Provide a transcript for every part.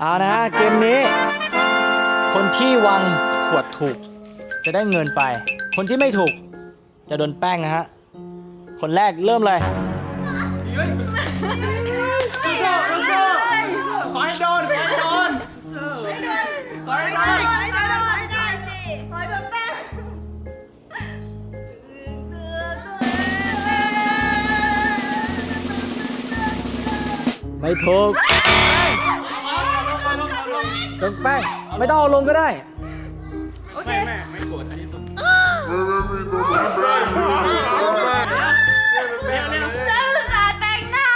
เอานะฮะเกมนี้ คนที่วางขวดถูก จะได้เงินไป คนที่ไม่ถูก จะโดนแป้งนะฮะ คนแรกเริ่มเลยขอให้โดนขอให้โดนขอให้โดนได้สิขอโดนแป้งไม่ถูก โดนแป้งไม่ต้องเอาลงก็ได้ไม่แม่ไม่โกรธอันนี้ต้องจะศึกษาแต่งหน้า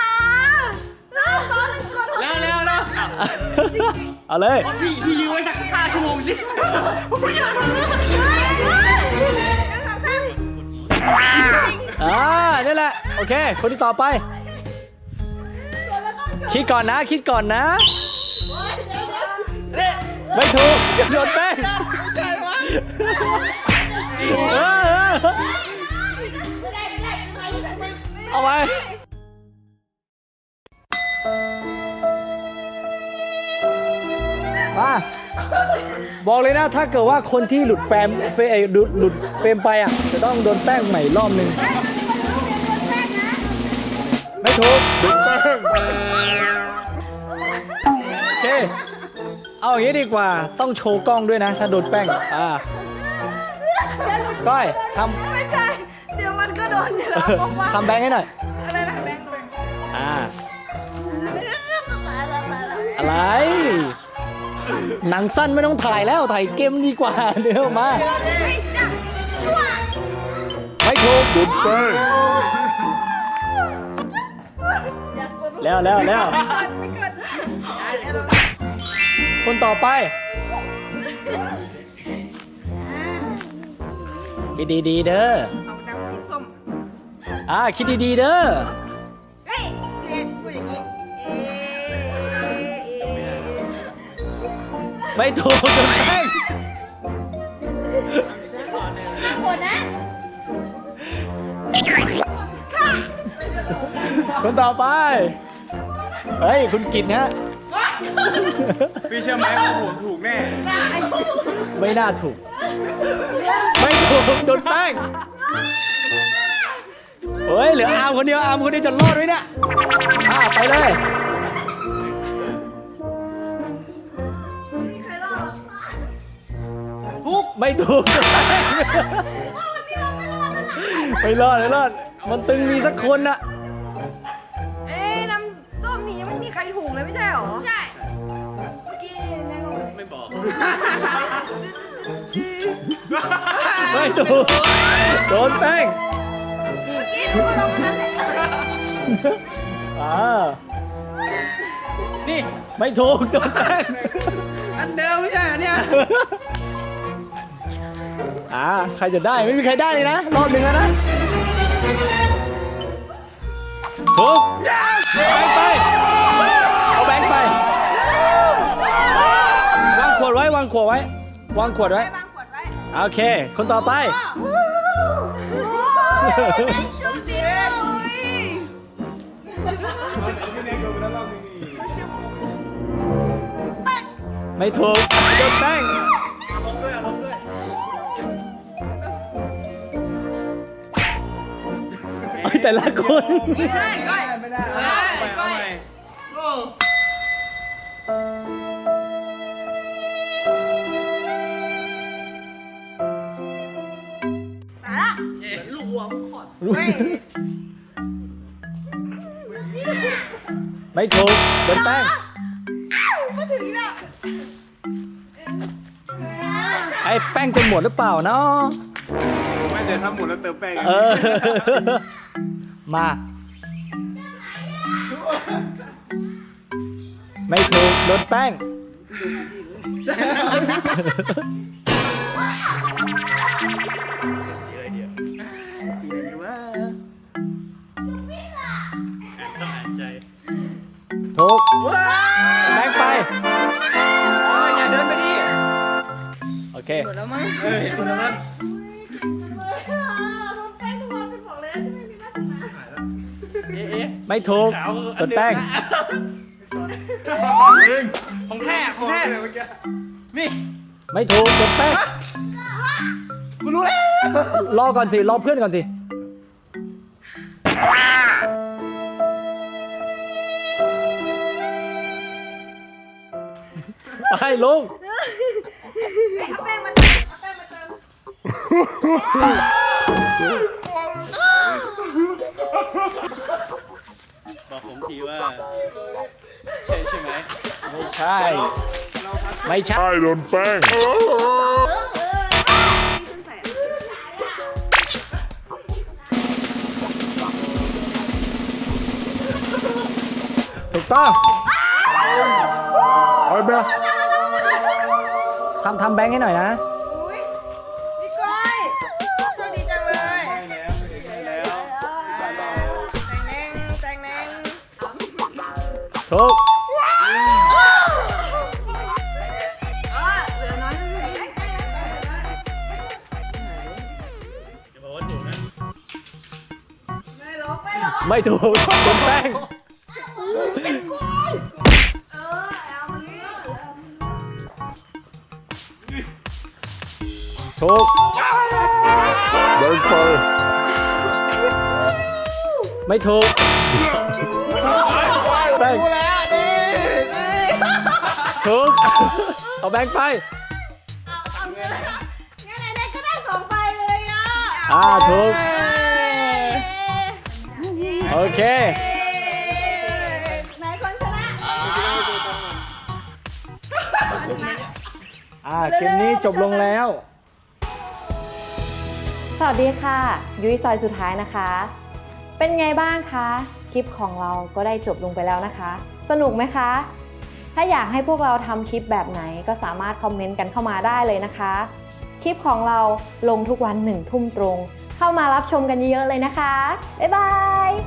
เราซ้อนหนึ่งคนแล้วแล้วแล้วเอาเลย พี่พี่ยื้อไว้สักห้าชั่วโมงสิผมอยากทำเรื่องอ่านี่แหละ โอเค คนที่ต่อไป คิดก่อนนะ คิดก่อนนะ ไม่ถูกโดนแป้งใจวะเออเออเอาไว้มาบอกเลยนะถ้าเกิดว่าคนที่หลุดแฟมเฟเอ่อหลุดหลุดเฟรมไปอะ จะต้องโดนแป้งใหม่รอบหนึ่งไม่ถูกโดนแป้งโอเค เอาอย่างนี้ดีกว่าต้องโชว์กล้องด้วยนะ ถ้าโดนแป้งอ่าก้อยทไม่ใช่ เดี๋ยวมันก็โดนเนี่ยำนะบอกว่าทำแบงค์ให้หน่อยอะไรนะแบงค์ลงอ่าอะอะไรหนังสั้นไม่ต้องถ่ายแล้วถ่ายเกมดีกว่าเดี๋ยวมาไม่ใช่ชั่วไม่ถูกดุดเป้แล้วแล้วแล้วไม่เกิด คนต่อไปคิดดีๆเด้อเอาน้ำสีส้ม อ่าคิดดีๆเด้อ เฮ้ยเรียนพูดอย่างนี้เอ๊ะไม่ถูกโดนแป้งโหดนะคนต่อไป เฮ้ย คุณกิตนะ พี่เชื่อไหมว่าผมถูกแน่ ไม่น่าถูก ไม่ถูกโดนแป้งเฮ้ยเหลืออาร์มคนเดียวอาร์มคนเดียวจะรอดไหมเนี่ยอ่าไปเลยทุกไม่ถูกไม่รอดไม่รอด มันตึงมีสักคนน่ะ ไม่บอกไม่ถูกโดนแป้งกี้ถูกลงนั่นแหละอ่านี่ไม่ถูกโดนแป้งอันเดิมไม่ใช่เหรอเนี่ยอ่าใครจะได้ไม่มีใครได้เลยนะรอบหนึ่งแล้วนะถูกแบงค์ไป ไว้วางขวดไว้ วางขวดไว้ วางขวดไว้โอเค คนต่อไปจุ๊บเดียวไม่ถูกโดนแป้งเอ้ยแต่ละคน ไม่ได้ไม่ได้เอา มึงขอดไม่ถูกโดนแป้งมาถึงแล้วไอ้แป้งจะหมดหรือเปล่าเนาะไม่เดี๋ยวทำหมดแล้วเติมแป้งเออ มาไม่ถูกโดนแป้ง โอเคเออเห็นคนนั้นโดนแป้งทุกวันเป็นบอกเลยจะไม่มีวาสนาเอ๊ะเอ๊ะไม่ถูกโดนแป้งของแท้เลยเมื่อกี้นี่ไม่ถูกโดนแป้งกูรู้แล้วรอก่อนสิ รอเพื่อนก่อนสิ ไปลุง เอาแป้งมาเติมเอาแป้งมาเติม บอกผมทีว่า ใช่ใช่ไหมไม่ใช่ ไม่ใช่ ใช่โดนแป้ง ถูกต้องไอ้แม่ทำทำแบงค์ให้หน่อยนะ ถูกเออเหลือน้อยนิดนึงอย่าบอกว่าถูกนะไม่ลบไม่ลบไม่ถูกโดนแป้งเออเอามานี่ถูกแบงไปไม่ถูก แป้งรู้แล้วนี่นี่ถูกเอาแบงค์ไปงั้นไหนๆก็ได้สองใบเลยอะอ่าถูก โอเค ไหนคนชนะ อ่าเกมนี้จบลงแล้ว สวัสดีค่ะ ยุ้ยซอยสุดท้ายนะคะ เป็นไงบ้างคะค ลิปของเราก็ได้จบลงไปแล้วนะคะ สนุกไหมคะ ถ้าอยากให้พวกเราทำคลิปแบบไหนก็สามารถคอมเมนต์กันเข้ามาได้เลยนะคะ คลิปของเราลงทุกวันหนึ่งทุ่มตรง เข้ามารับชมกันเยอะๆเลยนะคะ บ๊ายบาย